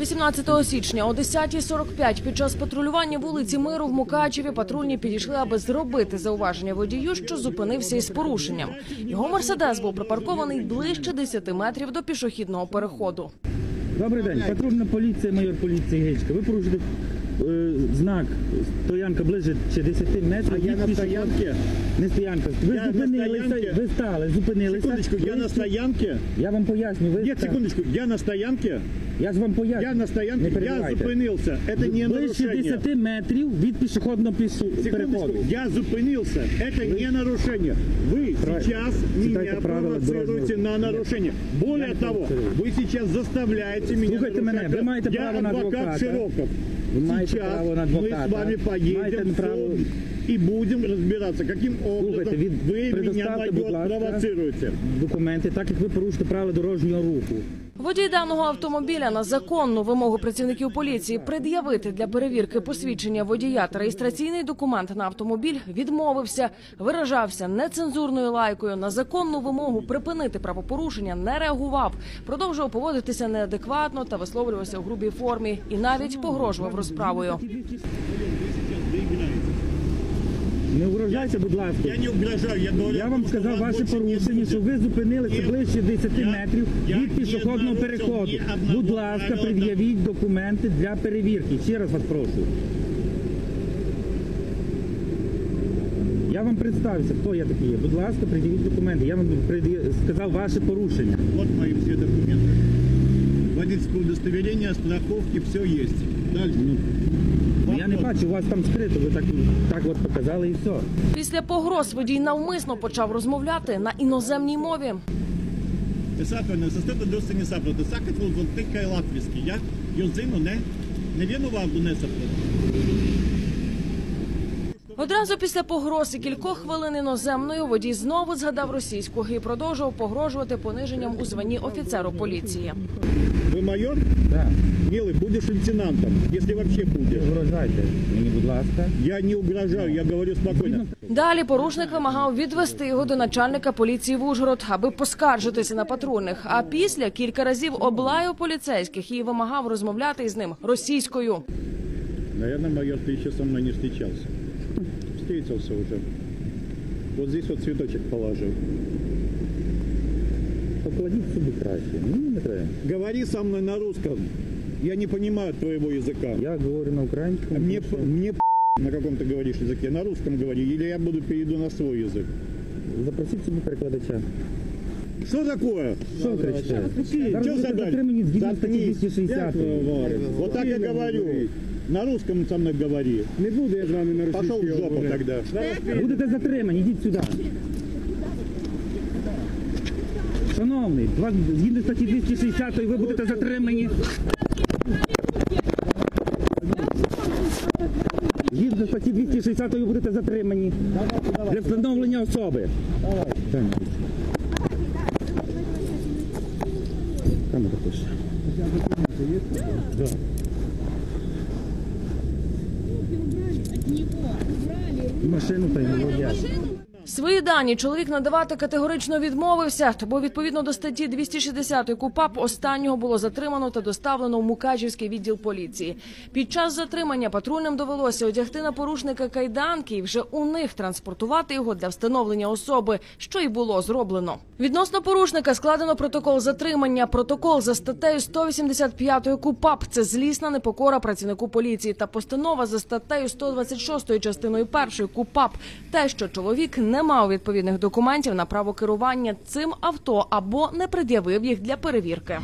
18 січня о 10.45 під час патрулювання вулиці Миру в Мукачеві патрульні підійшли, аби зробити зауваження водію, що зупинився із порушенням. Його мерседес був припаркований ближче 10 метрів до пішохідного переходу. Добрий день, патрульна поліція, майор поліції Гечка. Ви порушите е, знак стоянка ближче 10 метрів. А я від на пішохід- стоянке. Не стоянка. Ви Я на зупинилися, стоянке. ви стали, зупинилися. Секундочку, я на Ви- стоянке. Я вам поясню, ви Нет, ста- секундочку, я на стоянке. Я ж вам поясню. Я на Не стоянке, я перебивайте. зупинился. Это не Ближче нарушение. 10 метрів від пішохідного пішу... Секундочку, переходу. я зупинился. Это не нарушение. Вы Правильно. сейчас Читайте меня правила провоцируете дорожного- на нарушение. Более не того, провоцирую. вы сейчас заставляете меня Слухайте нарушать. мене, ви маєте Я право на адвокат адвоката. Широков. Ви маєте Сейчас право на мы адвоката. с вами Маєте поедем право- суд и будем разбираться, каким образом від- вы майор, ласка. провоцируете. Документи, так як ви порушите правила дорожнього руху. Водій даного автомобіля на законну вимогу працівників поліції пред'явити для перевірки посвідчення водія та реєстраційний документ на автомобіль відмовився, виражався нецензурною лайкою. На законну вимогу припинити правопорушення не реагував, продовжував поводитися неадекватно та висловлювався у грубій формі і навіть погрожував розправою. Не угрожайте, будь ласка. Я не угрожаю, я говорю. Я вам сказав ваше порушення, що ви зупинилися ближче 10 Я- метрів від пішохідного переходу. Будь ласка, пред'явіть документи для перевірки. Ще раз вас прошу. Я вам представився, хто я такий є. Будь ласка, пред'явіть документи. Я вам сказав ваше порушення. Вот мои все документы. Водительское удостоверение, страховки, все есть. Дальше. Ну, Я не бачу, у вас там скрито, ви так, так от показали і все. Після погроз водій навмисно почав розмовляти на іноземній мові. Писательне сестета досі не сапрати. Вот тикає латвійський. Я йозину не, не винував не сапрати. Одразу після погроз і кількох хвилин іноземною водій знову згадав російську і продовжував погрожувати пониженням у званні офіцеру поліції. Ви майор? Так, Милый, будешь лейтенантом, если вообще будешь. угрожайте мені, будь ласка. Я не угрожаю, я говорю спокойно. Далі порушник вимагав відвести його до начальника поліції в Ужгород, аби поскаржитися на патрульних. А після кілька разів облаяв поліцейських і вимагав розмовляти із ним російською. Наверное, майор, ты еще со мной не встречался. Встретился уже. Вот здесь вот цветочек положил. Покладіть собі краще. Мені не треба. Говори со мной на русском. Я не понимаю твоего языка. Я говорю на українському. Мне, тому що- п- мне п- на каком ты говоришь языке, на русском говори, или я буду перейду на свой язык. Запросіть собі перекладача. Что такое? Що ви кричите? Зараз Чё будете задали? затримані згідно статті Заткнись. 260. Вот так я говорю. На русском со мной говори. Не буду я з вами на Пошел в російській жопу говорити. тогда. Будете затримані, йдіть сюди. Шановний, два- згідно статті 260 ви будете затримані. Згідно статті 260 ви будете затримані для встановлення особи. Там пише. Да. Машину та й не водять. Свої дані чоловік надавати категорично відмовився, бо відповідно до статті 260 КУПАП останнього було затримано та доставлено в Мукачівський відділ поліції. Під час затримання патрульним довелося одягти на порушника кайданки і вже у них транспортувати його для встановлення особи, що й було зроблено. Відносно порушника складено протокол затримання. Протокол за статтею 185 КУПАП – це злісна непокора працівнику поліції та постанова за статтею 126 частиною 1 КУПАП. Те, що чоловік не мав відповідних документів на право керування цим авто або не пред'явив їх для перевірки.